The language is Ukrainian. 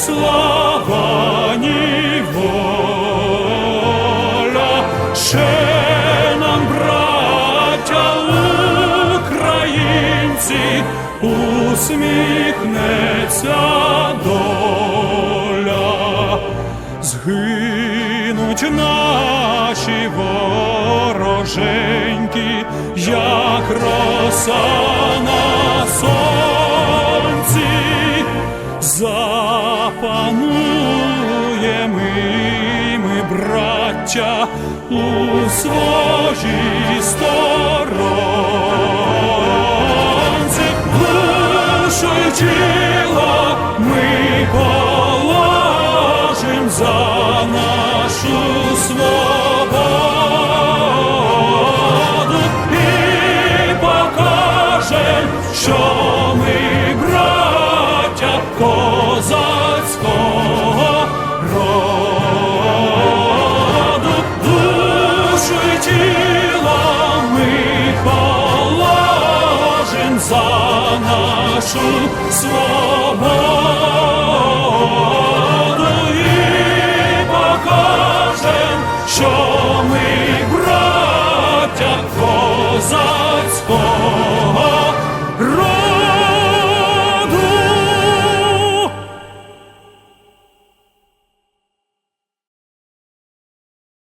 слава, ні воля, ще нам, браття українці, усміхнеться доля, згинуть наші вороженьки, як роса запануємо ми, браття, у своїй сторонці, душу тіло ми положим за нашу свободу і покажем, що ми положим за нашу свободу